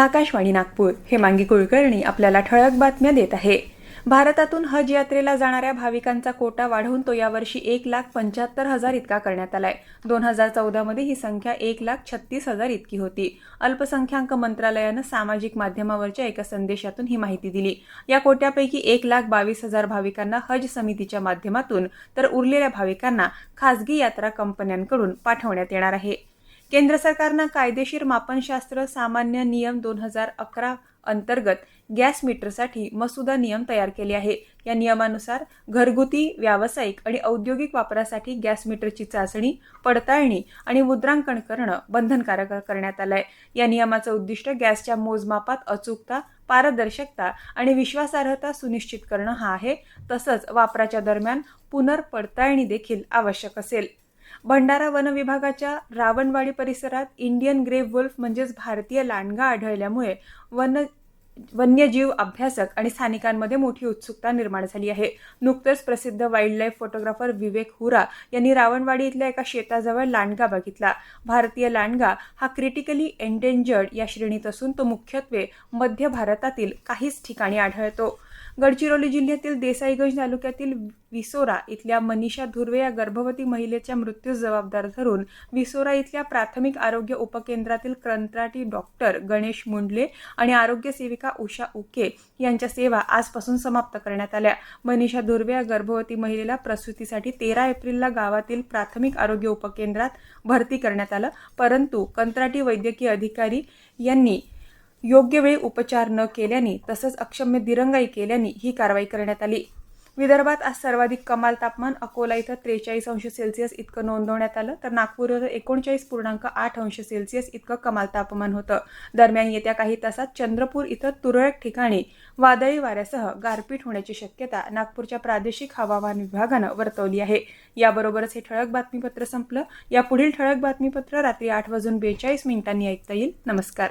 आकाशवाणी नागपूर. हे मांगी कुलकर्णी आपल्याला ठळक बातम्या देत आहे. भारतातून हज यात्रेला जाणाऱ्या भाविकांचा कोटा वाढवून तो यावर्षी एक लाख पंच्याहत्तर हजार इतका करण्यात आलाय. दोन हजार चौदामध्ये ही संख्या एक लाख छत्तीस हजार इतकी होती. अल्पसंख्याक मंत्रालयानं सामाजिक माध्यमावरच्या एका संदेशातून ही माहिती दिली. या कोट्यापैकी एक लाख बावीस हजार भाविकांना हज समितीच्या माध्यमातून तर उरलेल्या भाविकांना खासगी यात्रा कंपन्यांकडून पाठवण्यात येणार आहे. केंद्र सरकारनं कायदेशीर मापनशास्त्र सामान्य नियम दोन हजार अकरा अंतर्गत गॅस मीटरसाठी मसुदा नियम तयार केले आहे. या नियमानुसार घरगुती व्यावसायिक आणि औद्योगिक वापरासाठी गॅस मीटरची चाचणी पडताळणी आणि मुद्रांकन करणं बंधनकारक करण्यात आलंय. या नियमाचं उद्दिष्ट गॅसच्या मोजमापात अचूकता पारदर्शकता आणि विश्वासार्हता सुनिश्चित करणं हा आहे. तसंच वापराच्या दरम्यान पुनर्पडताळणी देखील आवश्यक असेल. भंडारा वन विभागाच्या रावणवाडी परिसरात इंडियन ग्रे वुल्फ म्हणजेच भारतीय लांडगा आढळल्यामुळे वन वन्यजीव अभ्यासक आणि स्थानिकांमध्ये मोठी उत्सुकता निर्माण झाली आहे. नुकतंच प्रसिद्ध वाईल्ड लाईफ फोटोग्राफर विवेक हुरा यांनी रावणवाडी इथल्या एका शेताजवळ लांडगा बघितला. भारतीय लांडगा हा क्रिटिकली एंडेंजर्ड या श्रेणीत असून तो मुख्यत्वे मध्य भारतातील काहीच ठिकाणी आढळतो. गडचिरोली जिल्ह्यातील देसाईगंज तालुक्यातील विसोरा इथल्या मनीषा धुर्वे या गर्भवती महिलेच्या मृत्यूस जबाबदार धरून विसोरा इथल्या प्राथमिक आरोग्य उपकेंद्रातील कंत्राटी डॉक्टर गणेश मुंडले आणि आरोग्य सेविका उषा उके यांच्या सेवा आजपासून समाप्त करण्यात आल्या. मनीषा धुर्वे या गर्भवती महिलेला प्रसूतीसाठी तेरा एप्रिलला गावातील प्राथमिक आरोग्य उपकेंद्रात भरती करण्यात आलं. परंतु कंत्राटी वैद्यकीय अधिकारी यांनी योग्य वेळी उपचार न केल्याने तसंच अक्षम्य दिरंगाई केल्याने ही कारवाई करण्यात आली. विदर्भात आज सर्वाधिक कमाल तापमान अकोला इथं त्रेचाळीस अंश सेल्सिअस इतकं नोंदवण्यात आलं तर नागपूर इथं एकोणचाळीस पूर्णांक आठ अंश सेल्सिअस इतकं कमाल तापमान होतं. दरम्यान येत्या काही तासात चंद्रपूर इथं तुरळक ठिकाणी वादळी वाऱ्यासह गारपीट होण्याची शक्यता नागपूरच्या प्रादेशिक हवामान विभागानं वर्तवली आहे. याबरोबरच हे ठळक बातमीपत्र संपलं. या पुढील ठळक बातमीपत्र रात्री आठ वाजून बेचाळीस मिनिटांनी ऐकता येईल. नमस्कार.